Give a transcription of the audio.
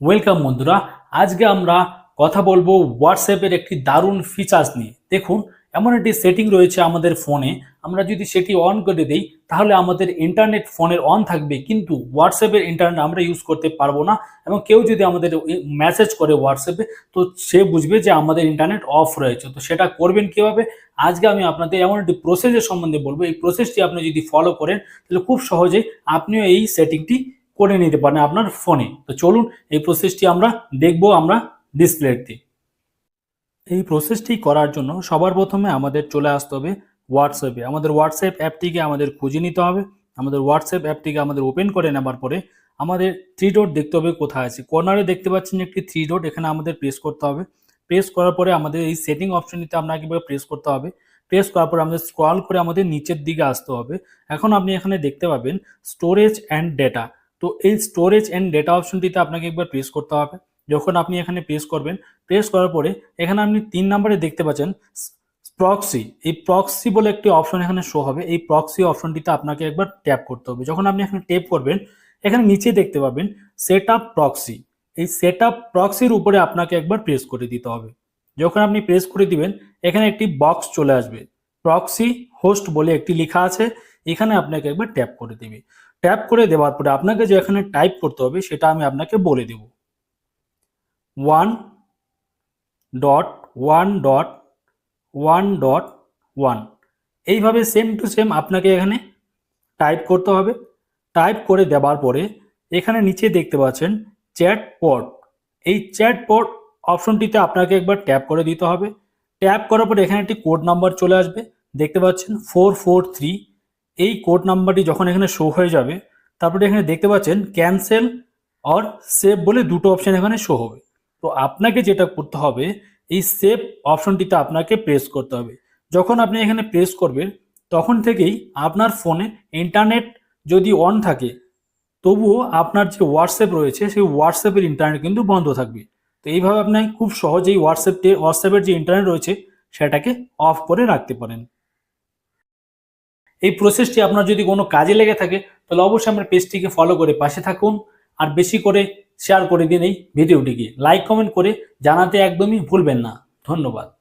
Welcome বন্ধুরা। আজকে আমরা কথা বলব হোয়াটসঅ্যাপের একটি দারুণ ফিচার্স নিয়ে। দেখুন, এমন একটি সেটিং রয়েছে আমাদের ফোনে আমরা যদি সেটি অন করে দিই, তাহলে আমাদের ইন্টারনেট ফোনের অন থাকবে, কিন্তু হোয়াটসঅ্যাপের ইন্টারনেট আমরা ইউজ করতে পারব না। এবং কেউ যদি আমাদের মেসেজ করে হোয়াটসঅ্যাপে তো সে বুঝবে যে আমাদের ইন্টারনেট অফ রয়েছে। তো সেটা করবেন কীভাবে? আজকে আমি আপনাদের এমন একটি প্রসেসের সম্বন্ধে বলব। এই প্রসেসটি আপনি যদি ফলো করেন, তাহলে খুব সহজেই আপনিও এই সেটিংটি করে নিতে পারেন আপনার ফোনে তো চলুন এই প্রসেসটি আমরা দেখব, আমরা ডিসপ্লেতে এই প্রসেসটি করার জন্য সবার প্রথমে আমাদের চলে আসতে হবে হোয়াটসঅ্যাপে আমাদের হোয়াটসঅ্যাপ অ্যাপটিকে আমাদের খুঁজে নিতে হবে। আমাদের হোয়াটসঅ্যাপ অ্যাপটিকে আমাদের ওপেন করে নেবার পরে আমাদের থ্রি ডট দেখতে হবে কোথায় আছে। কর্নারে দেখতে পাচ্ছেন একটি থ্রি ডট এখানে আমাদের প্রেস করতে হবে। প্রেস করার পরে আমাদের এই সেটিং অপশনটিতে আপনাকে প্রেস করতে হবে। প্রেস করার পরে আমাদের স্ক্রল করে আমাদের নিচের দিকে আসতে হবে। এখন আপনি এখানে দেখতে পাবেন স্টোরেজ অ্যান্ড ডেটা তো এই স্টোরেজ অ্যান্ড ডেটা অপশনটিতে আপনাকে একবার প্রেস করতে হবে। যখন আপনি এখানে প্রেস করবেন প্রেস করার পরে এখানে আপনি তিন নম্বরে দেখতে পাচ্ছেন প্রক্সি এই প্রক্সি বলে একটি অপশন এখানে শো হবে। এই প্রক্সি অপশনটিতে আপনাকে একবার ট্যাপ করতে হবে। যখন আপনি এখানে ট্যাপ করবেন, এখানে নিচে দেখতে পাবেন সেট আপ প্রক্সি এই সেট আপ প্রক্সির উপরে আপনাকে একবার প্রেস করে দিতে হবে। যখন আপনি প্রেস করে দিবেন, এখানে একটি বক্স চলে আসবে। প্রক্সি হোস্ট বলে একটি লেখা আছে। এখানে আপনাকে একবার ট্যাপ করে দেবে। ট্যাপ করে দেওয়ার পরে আপনাকে যে এখানে টাইপ করতে হবে সেটা আমি আপনাকে বলে দেব। One dot one dot one dot one এইভাবে সেম টু সেম আপনাকে এখানে টাইপ করতে হবে। টাইপ করে দেওয়ার পরে এখানে নিচে দেখতে পাচ্ছেন চ্যাট পট এই চ্যাট পট অপশনটিতে আপনাকে একবার ট্যাপ করে দিতে হবে। ট্যাপ করার পরে এখানে একটি কোড নাম্বার চলে আসবে। দেখতে পাচ্ছেন ফোর ফোর থ্রি এই কোড নাম্বারটি যখন এখানে শো হয়ে যাবে, তারপরে এখানে দেখতে পাচ্ছেন ক্যান্সেল অর সেভ বলে দুটো অপশন এখানে শো হবে। তো আপনাকে যেটা করতে হবে, এই সেভ অপশনটিতে আপনাকে প্রেস করতে হবে। যখন আপনি এখানে প্রেস করবেন, তখন থেকেই আপনার ফোনে ইন্টারনেট যদি অন থাকে, তবুও আপনার যে হোয়াটসঅ্যাপ রয়েছে, সেই হোয়াটসঅ্যাপের ইন্টারনেট কিন্তু বন্ধ থাকবে। তো এইভাবে আপনি খুব সহজেই হোয়াটসঅ্যাপে হোয়াটসঅ্যাপের যে ইন্টারনেট রয়েছে, সেটাকে অফ করে রাখতে পারেন। এই প্রসেসটি আপনার যদি কোনো কাজে লেগে থাকে, তাহলে অবশ্যই আমার পেজটিকে ফলো করে পাশে থাকুন। আর বেশি করে শেয়ার করে দিন এই ভিডিওটিকে লাইক কমেন্ট করে জানাতে একদমই ভুলবেন না। ধন্যবাদ।